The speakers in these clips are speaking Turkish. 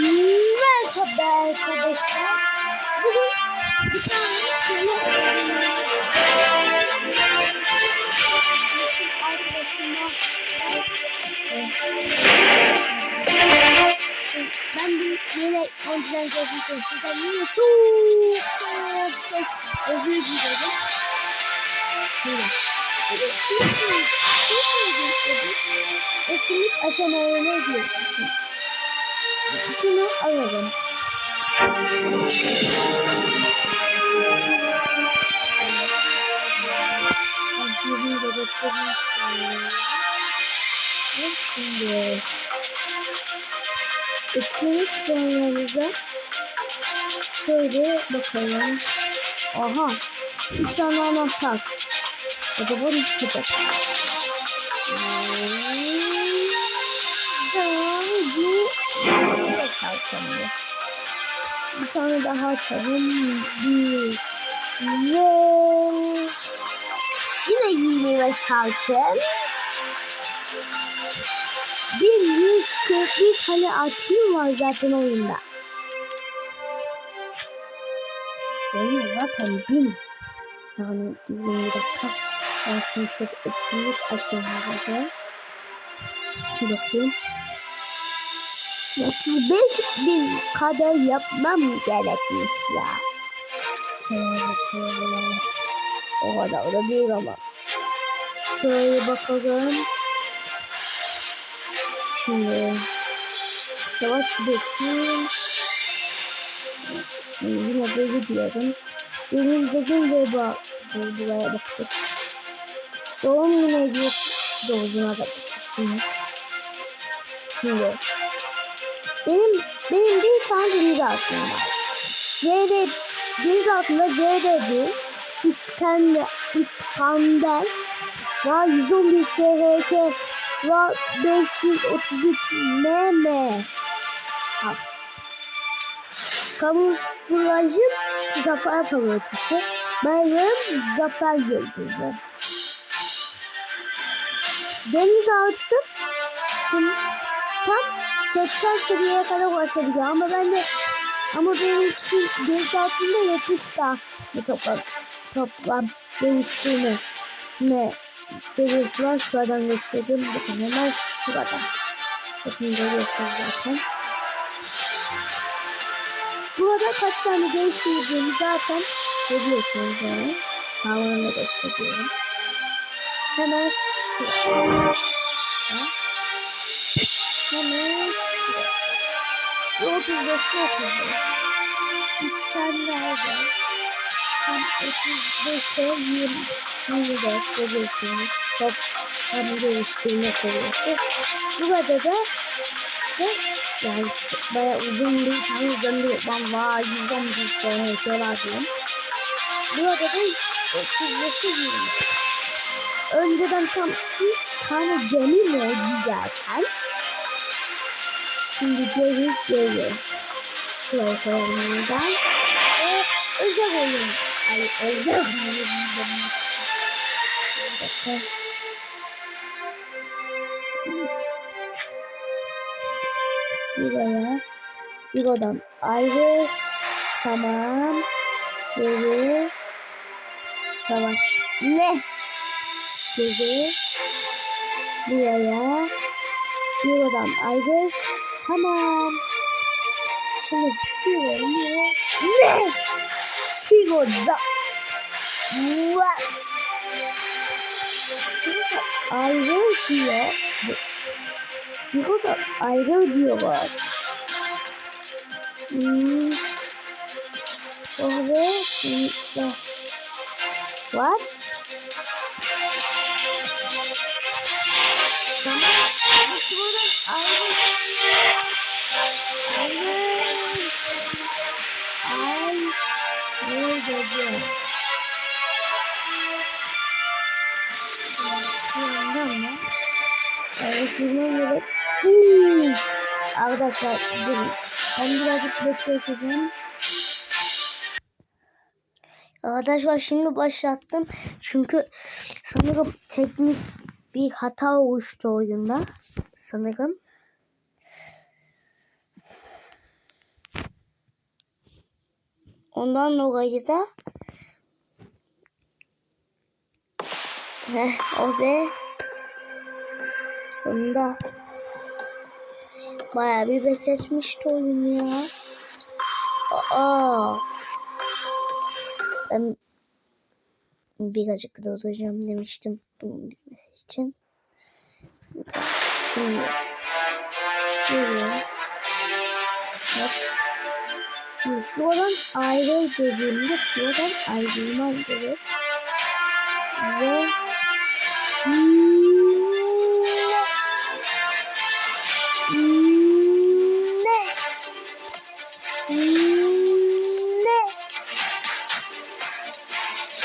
Merhaba arkadaşlar. Bugün bir tane şöyle arkadaşıma ben bir yeni kontinent yapmışım. Sizden yine çok çok çok özür dilerim. Şimdi etkinlik aşamalarına girmişim. Şunu alalım. Ah, yüzümü de göstereyim. Evet, Şimdi etkinlik puanlarımıza şöyle bakalım. Aha. Üç tane anahtar. Acaba ne kadar? Davulcu beş alacağız. Bir tane daha açalım. Bir ve yine 25 altın. 1141 tane altın var zaten oyunda. Oyun zaten 1000. Yani bir dakika. Ben şunu şöyle etkinlik. Bir bakayım. 35 bin kadar yapmam gerekmiş ya. O kadar da değil ama. Şöyle bakalım. Şimdi savaş bekliyorum. Şimdi yine böyle diyorum. Deniz dedim ve bak buraya baktık. Doğum günü hediyesi doğduğuna da bakmıştım. Şimdi benim benim bir tane deniz altım var. CD deniz altında CD1 İskender İskander var 111 SHK var 533 MM Bak. Kamuflajım zafer parıltısı. Bayrağım zafer yıldızı. Denizaltı tam 80 seviyeye kadar ulaşabiliyor ama ben de ama benimki denizaltımda 70 tane toplam toplam geliştirme ne seviyesi var. Şuradan göstereyim. Bakın hemen şurada. Bakın görüyorsunuz zaten. Burada kaç tane geliştirdiğimi zaten görüyorsunuz yani. Havalarını gösteriyorum. Hemen şurada. Hemen şurada. 35'te 35. İskender'de tam 35'e 20. 24 görüyorsunuz. Top hem geliştirme seviyesi. Burada da da yani baya uzun bir tane uzun bir valla 111 SHK var diyeyim. Burada da 35'i 20. Önceden tam 3 tane gemi vardı zaten. Şimdi geri geri. Şuraya koyalım yeniden. Ve özel oyun. Ay özel oyun. Bir dakika. Şuraya. Şuradan ayrı. Tamam. Geri. Savaş. Ne? Geri. Buraya. Şuradan ayrı. Tamam. Şimdi Figo'yu. Ne? Figo'da. What? Ayrı diyor. Figo'da ayrı diyorlar. Hmm. Sonra şimdi. What? Tamam. Nasıl buradan ayrı? Ayrı. Ay. Ne dedi? Yandan mı? Evet. Hmm. Arkadaşlar durun. Ben birazcık bekleyeceğim. Arkadaşlar şimdi başlattım. Çünkü sanırım teknik bir hata oluştu oyunda. Sanırım. Ondan dolayı da Heh, o be. Sonunda bayağı bir besletmişti oyun ya. Aa. Ben birazcık duracağım demiştim bunun bitmesi için. Şimdi geliyor. Hop. Şimdi şuradan ayrıl dediğimde şuradan ayrılmam gerek. Ve ne? Ne?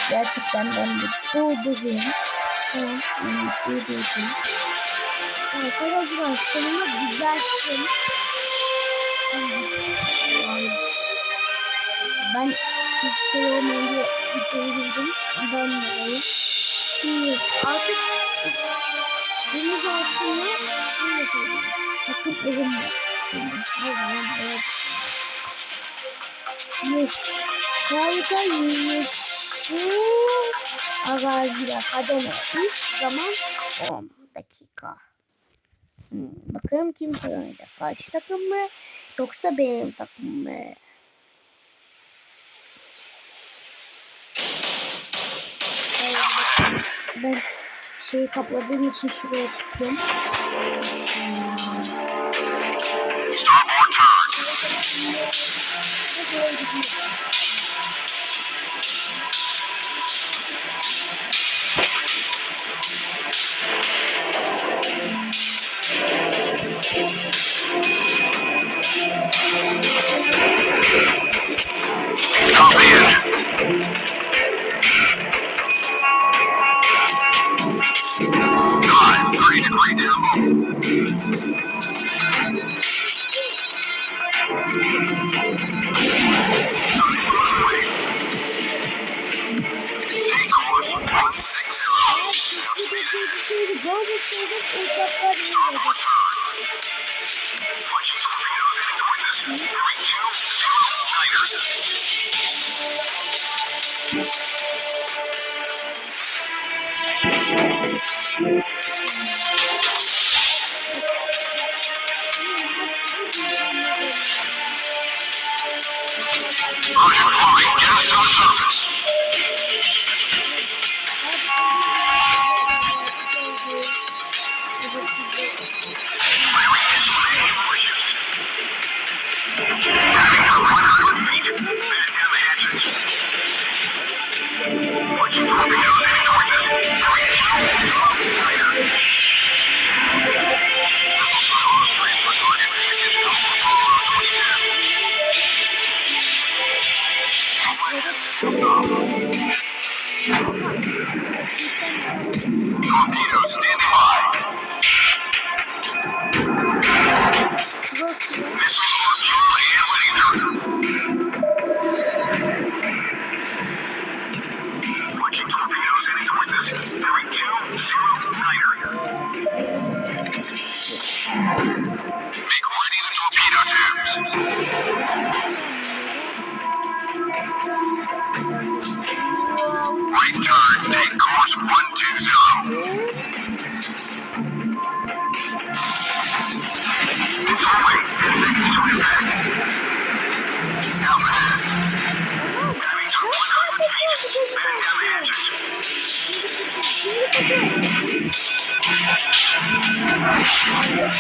Gerçekten ben de durdurayım. Tamam, ben durdurdum. Arkadaşlar sonunda düzelttim. Ben siz şey olmayınca durdurdum. Ondan dolayı. Şimdi artık deniz altında şey yapıyoruz. Takım evinde. Her zaman evet. Yeş. Harika yeşil araziler kademe. İlk zaman 10 dakika. Hmm, bakalım kim kazanacak? Karşı takım mı? Yoksa benim takım mı? Ben şeyi kapladığım için şuraya çıktım. Starboard turn. Thank you. Torpedoes standing by. Missiles Aşırı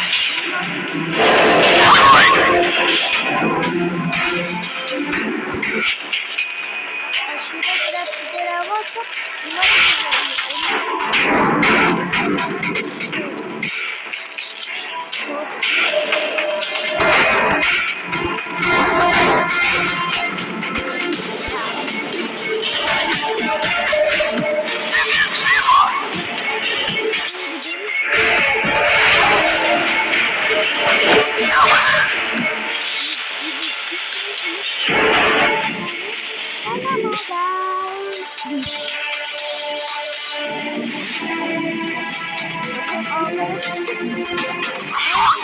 kadar füzeler varsa bunları Engine Altyazı M.K.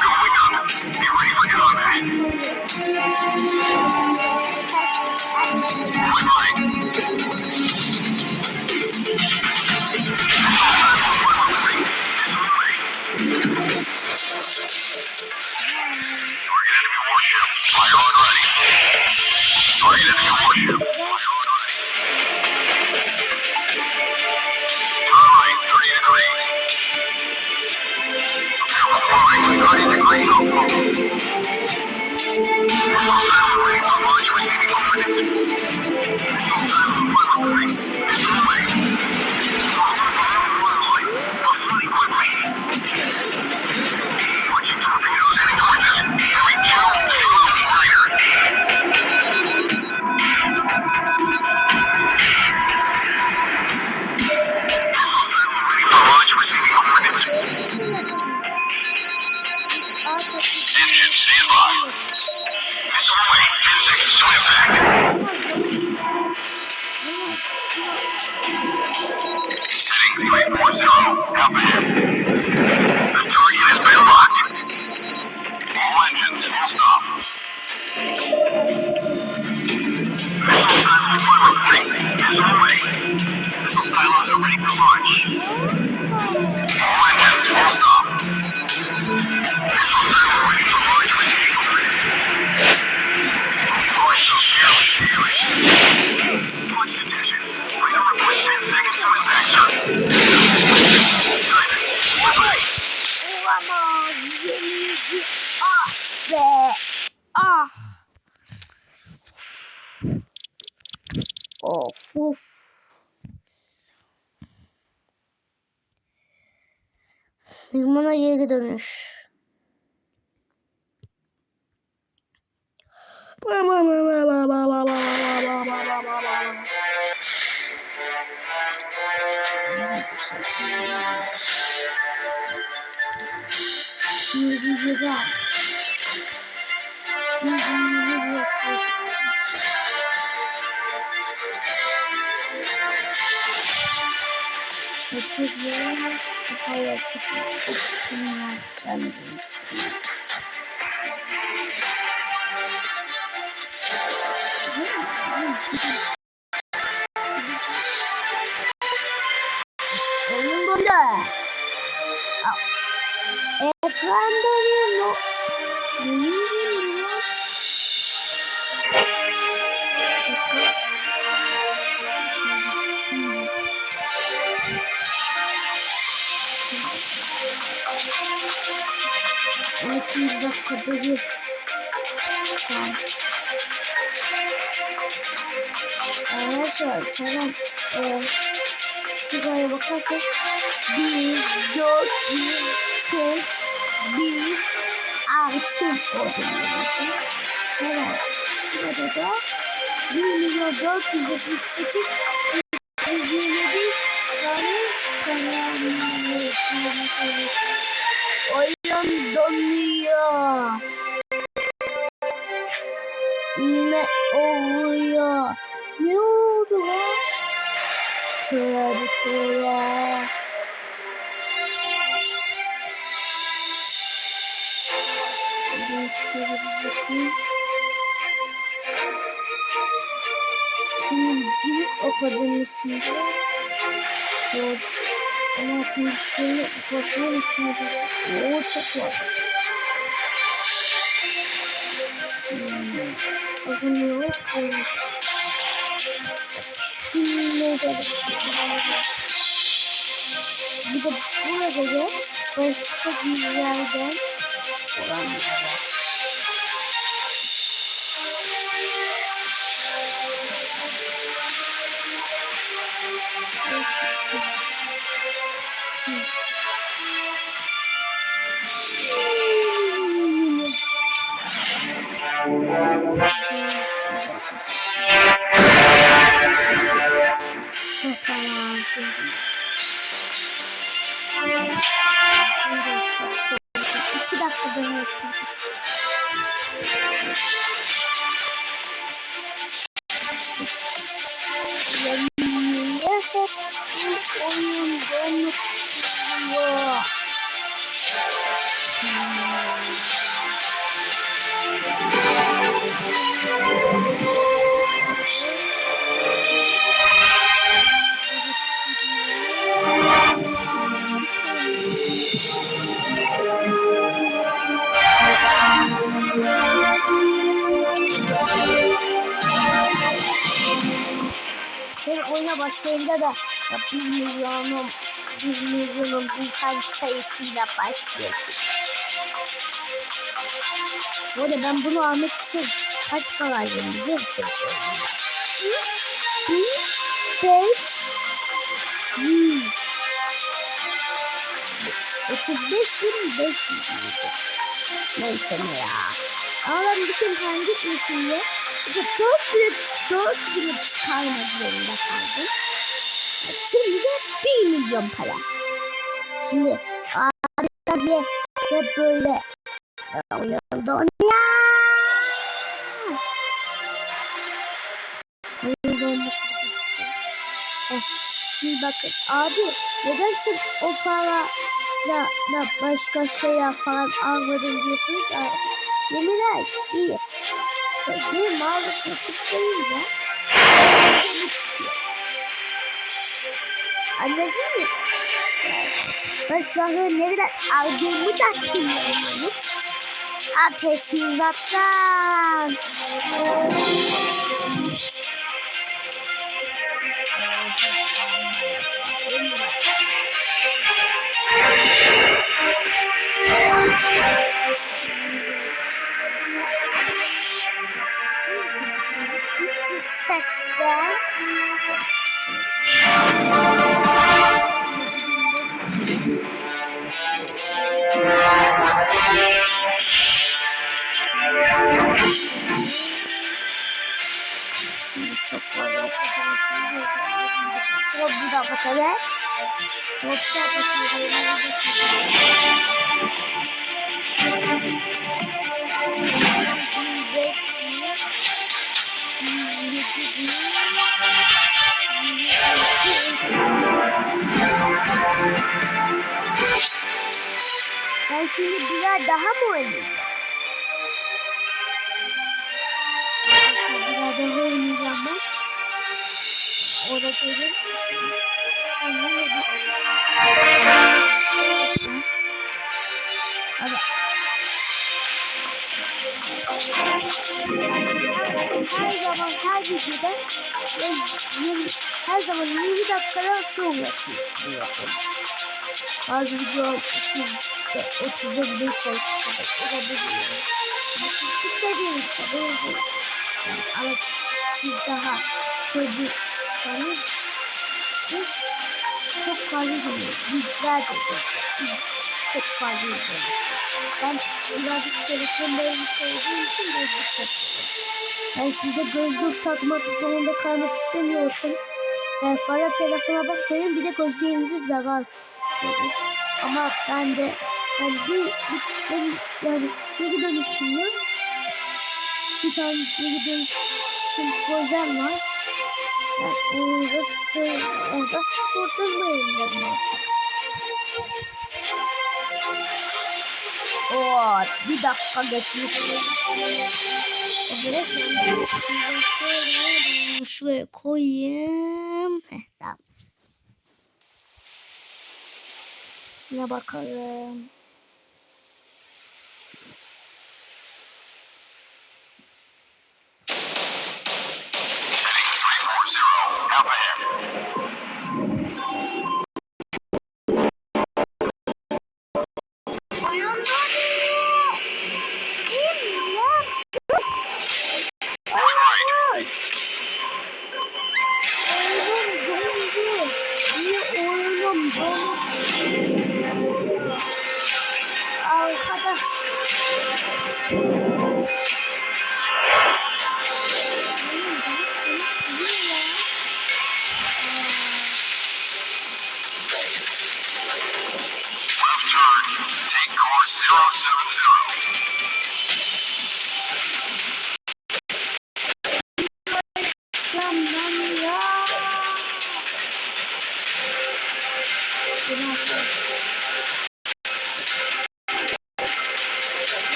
Ormana geri dönüş. Şimdi güzel. Şimdi güzel. Kesinlikle hayır sıfır. Ben 8 dakikadayız. Şu an. Arkadaşlar tamam. Ee, Sigaya bakarsak 1, 4, 1, 1, artı oldu. Evet. Burada da 1 milyon 478 127 tane kanalımız. Şöyle bir bakayım. Şimdi büyük akademisinde Yok. Ama kendisini basmam için de yoğursak var. Bakın burada da başka bir yerden olan bir yer. Yes. Oyuna başlayınca da ya 1 milyonun 1 milyonun bir tane sayısıyla başlıyorsun. Bu arada ben bunu almak için kaç para harcadım biliyor musun? 3, 1, 5, 100. 35 bin 500 miydi? Neyse ne ya. Ben bütün gitmesin diye işte 4 bin, 4 bin çıkarmak zorunda kaldım. Şimdi de 1 milyon para. Şimdi abi tabii hep böyle oyunda oynuyor. Oyunda olması gitsin. Heh, şimdi bakın abi neden sen o para da, da başka şeyler falan almadın diyorsunuz. Yeminler iyi. Game mağazasına tıklayınca ne çıkıyor? Anladın mı? Ben silahları nereden aldığımı da bilmiyorum. Ateşizattan. Seksen. Çok Ben şimdi biraz daha mı oynayayım? Biraz daha oynayacağım ben. Orada. Anlamadım. Hadi. Her zaman her videoda ben 20, her zaman 20 dakikadan sonrası yapıyorum. Bazı video 30 30'da bile sayısı kadar olabiliyor. Siz istediğiniz kadar uzun. Yani ama siz daha çocuksanız biz çok fazla izliyoruz. Bizler de. Çok fazla izliyoruz. Ben birazcık telefonlarımı sevdiğim için gözlük takıyorum. Yani siz de gözlük takmak zorunda kalmak istemiyorsanız yani fazla telefona bakmayın bir de gözlerinizi zarar verir. Ama ben de yani bir, bir benim yani geri dönüşümü bir tane geri dönüşüm projem var. Yani orası orada sortlanmayın artık. Oo, bir dakika geçmiş. Şuraya koyayım. Heh, tamam. Ne bakalım.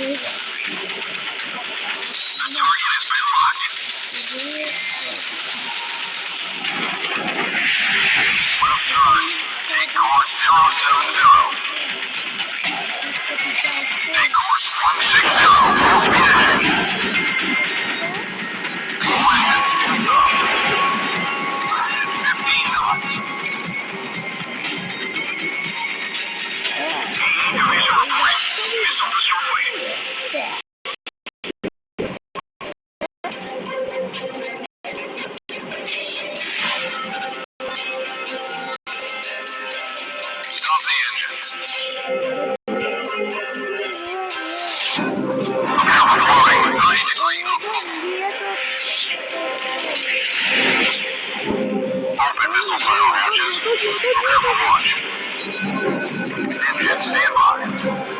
いいですか? Prepare for launch. Engine standby.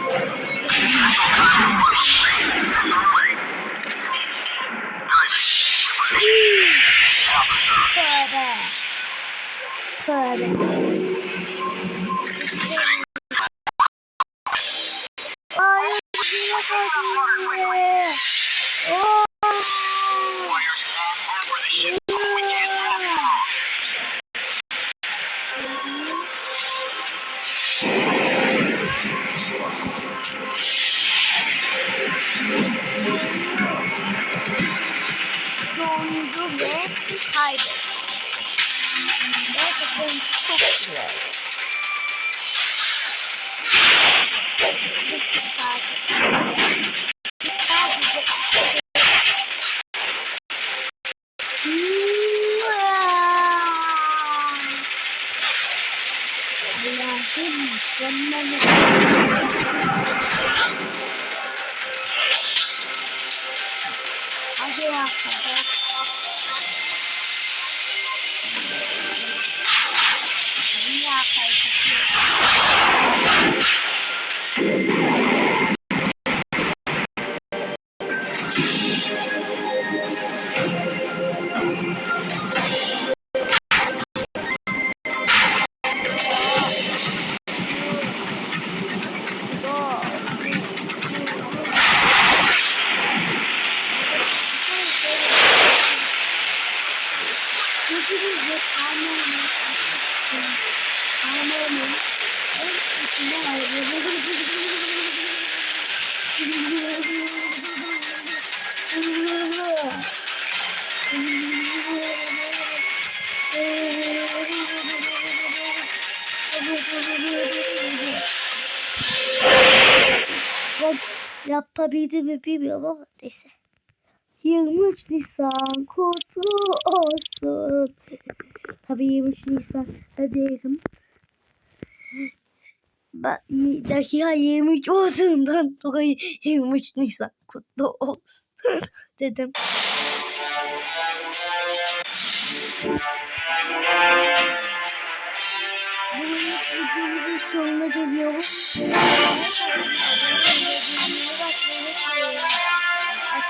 Kaybetti. Gerçekten çok güzel. Allah'ım Ben yapabildim mi bilmiyorum ama neyse. 23 Nisan kutlu olsun. Tabii 23 Nisan da değilim. Ben, dakika 23 olduğundan dolayı 23 Nisan kutlu olsun dedim. Bugünlük videomuzun sonuna geliyoruz.